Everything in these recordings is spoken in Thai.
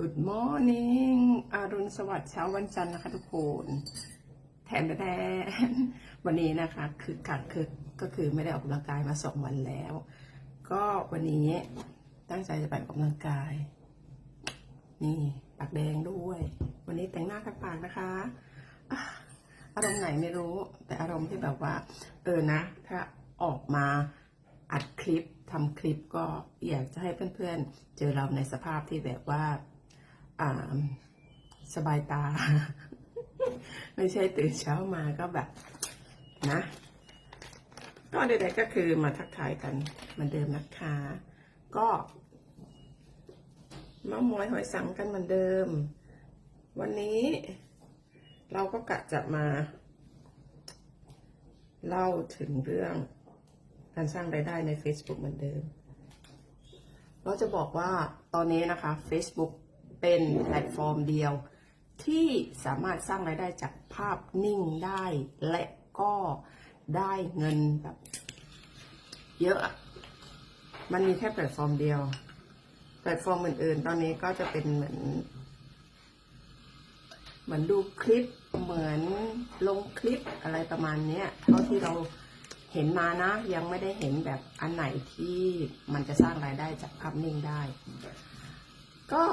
Good morning อรุณสวัสดิ์เช้าวันจันทร์นะคะทุกคน แทนแทนวันนี้นะคะคือขาดคือก็คือไม่ได้ออกกำลังกายมาสองวันแล้ว ก็วันนี้ตั้งใจจะไปออกกำลังกาย นี่ปากแดงด้วย วันนี้แต่งหน้าทักปากนะคะอารมณ์ไหนไม่รู้ แต่อารมณ์ที่แบบว่า เออนะ ถ้าออกมาอัดคลิปทำคลิปก็อยากจะให้เพื่อนๆเจอเราในสภาพที่แบบว่า สบายตา ไม่ใช่ตื่นเช้ามาก็แบบ นะ ก็ใดๆก็คือมาทักทายกันเหมือนเดิมนะคะ ก็มามอยหอยสังกันเหมือนเดิม วันนี้ เราก็กะจะมา เล่าถึงเรื่องการสร้างรายได้ใน Facebook เหมือนเดิม เราจะบอกว่าตอนนี้นะคะ Facebook เป็นแพลตฟอร์มเดียว ที่สามารถสร้างรายได้จากภาพนิ่งได้ และก็ได้เงินแบบเยอะ มันมีแค่แพลตฟอร์มเดียว แพลตฟอร์มอื่นๆ ตอนนี้ก็จะเป็นเหมือน เหมือนดูคลิป เหมือนลงคลิปอะไรประมาณนี้เท่าที่เราเห็นมานะ ยังไม่ได้เห็นแบบอันไหนที่มันจะสร้างรายได้จากภาพนิ่งได้ ก็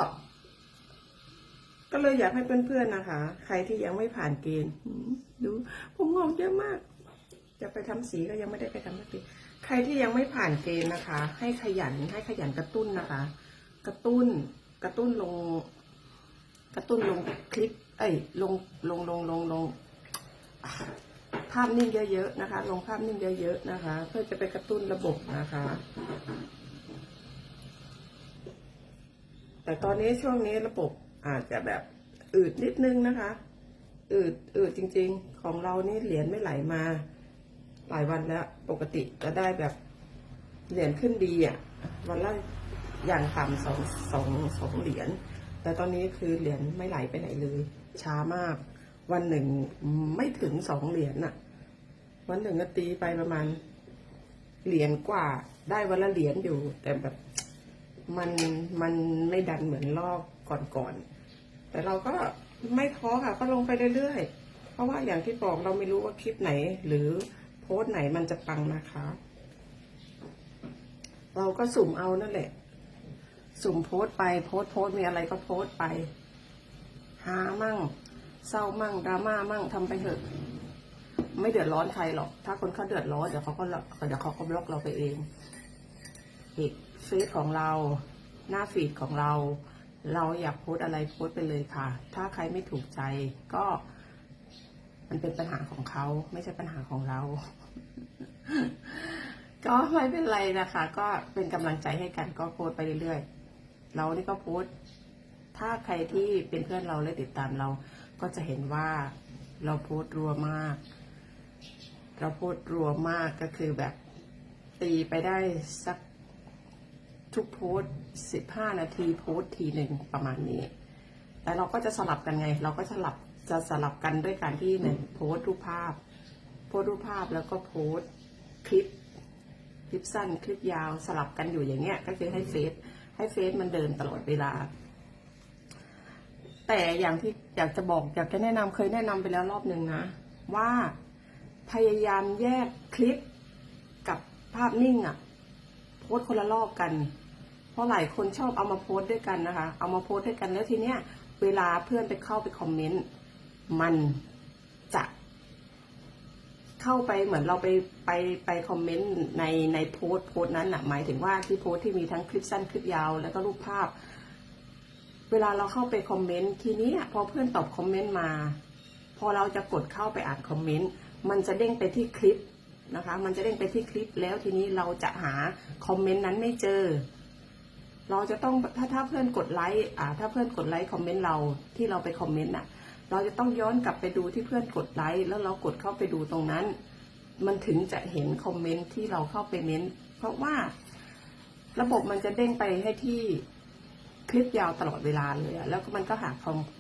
ก็เลยอยากให้เพื่อนๆนะคะ ใครที่ยังไม่ผ่านเกณฑ์ดูผมงอกเยอะมาก จะไปทำสีก็ยังไม่ได้ไปทำสักทีใครที่ยังไม่ผ่านเกณฑ์นะคะ ให้ขยันให้ขยันกระตุ้นนะคะ กระตุ้น กระตุ้นลง กระตุ้นลงคลิป เอ้ยลงลงลงลงลงภาพนิ่งเยอะๆนะคะ ลงภาพนิ่งเยอะๆนะคะ เพื่อจะไปกระตุ้นระบบนะคะ แต่ตอนนี้ช่วงนี้ระบบ อาจจะแบบอืดนิดนึงนะคะ อืดอืดจริง ๆ ของเรานี่เหรียญไม่ไหลมา หลายวันแล้ว ปกติจะได้แบบเหรียญขึ้นดีอะ วันละอย่างต่ำสองสองสองเหรียญ แต่ตอนนี้คือเหรียญไม่ไหลไปไหนเลย ช้ามาก วันหนึ่งไม่ถึงสองเหรียญน่ะ วันหนึ่งก็ตีไปประมาณเหรียญกว่า ได้วันละเหรียญอยู่ แต่แบบมันมันไม่ดันเหมือนรอบก่อนๆ แต่เราก็ไม่ท้อค่ะก็ลงไปเรื่อยๆ เพราะว่าอย่างที่บอกเราไม่รู้ว่าคลิปไหน หรือโพสต์ไหนมันจะปังนะคะ เราก็สุ่มเอานั่นแหละ สุ่มโพสต์ไปโพสต์โพสต์มีอะไรก็โพสต์ไป หามั่ง เศร้ามั่งดราม่ามั่งทำไปเถอะ ไม่เดือดร้อนใครหรอก ถ้าคนเขาเดือดร้อนเดี๋ยวเขาก็เดี๋ยวเขาก็บล็อกเราไปเองเพจเฟซของเรา หน้าฟีดของเรา เราอยากโพสอะไรโพสไปเลยค่ะ ถ้าใครไม่ถูกใจก็ มันเป็นปัญหาของเขาไม่ใช่ปัญหาของเรา ก็ไม่เป็นไรนะคะ ก็เป็นกำลังใจให้กันก็โพสไปเรื่อยๆ เรานี่ก็โพสถ้าใครที่เป็นเพื่อนเราและติดตามเรา ก็จะเห็นว่าเราโพสรัวมาก เราโพสรัวมากก็คือแบบตีไปได้สัก ทุกโพสสิบห้านาทีโพสต์ทีหนึ่งประมาณนี้ แต่เราก็จะสลับกันไง เราก็สลับจะสลับกันด้วยการที่หนึ่งโพสต์รูปภาพ โพสต์รูปภาพแล้วก็โพสต์คลิป คลิปสั้นคลิปยาวสลับกันอยู่อย่างเงี้ย ก็คือให้เฟซให้เฟซมันเดินตลอดเวลา แต่อย่างที่อยากจะบอกอยากจะแนะนำเคยแนะนำไปแล้วรอบหนึ่งนะ ว่าพยายามแยกคลิปกับภาพนิ่งอะโพสต์คนละรอบกัน เพราะหลายคนชอบเอามาโพสต์ด้วยกันนะคะ เอามาโพสต์ด้วยกันแล้วทีเนี้ยเวลาเพื่อนไปเข้าไปคอมเมนต์มันจะเข้าไปเหมือนเราไปไปไปคอมเมนต์ในในโพสต์โพสต์นั้นนะหมายถึงว่าที่โพสต์ที่มีทั้งคลิปสั้นคลิปยาวแล้วก็รูปภาพ เวลาเราเข้าไปคอมเมนต์ทีนี้พอเพื่อนตอบคอมเมนต์มา พอเราจะกดเข้าไปอ่านคอมเมนต์มันจะเด้งไปที่คลิปนะคะ มันจะเด้งไปที่คลิปแล้วทีนี้เราจะหาคอมเมนต์นั้นไม่เจอ เราจะต้องถ้าถ้าเพื่อนกดไลค์อ่าถ้าเพื่อนกดไลค์คอมเมนต์เราที่เราไปคอมเมนต์อะ เราจะต้องย้อนกลับไปดูที่เพื่อนกดไลค์แล้วเรากดเข้าไปดูตรงนั้น มันถึงจะเห็นคอมเมนต์ที่เราเข้าไปเม้น เพราะว่าระบบมันจะเด้งไปให้ที่คลิปยาวตลอดเวลาเลยแล้วก็มันก็หา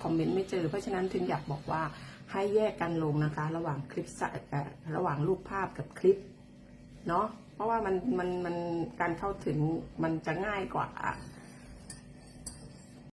คอมเมนต์ไม่เจอ เพราะฉะนั้นถึงอยากบอกว่าให้แยกกันลงนะคะ ระหว่างคลิประหว่างรูปภาพกับคลิป เนาะเพราะว่ามันมันมันการเข้าถึงมันจะง่ายกว่า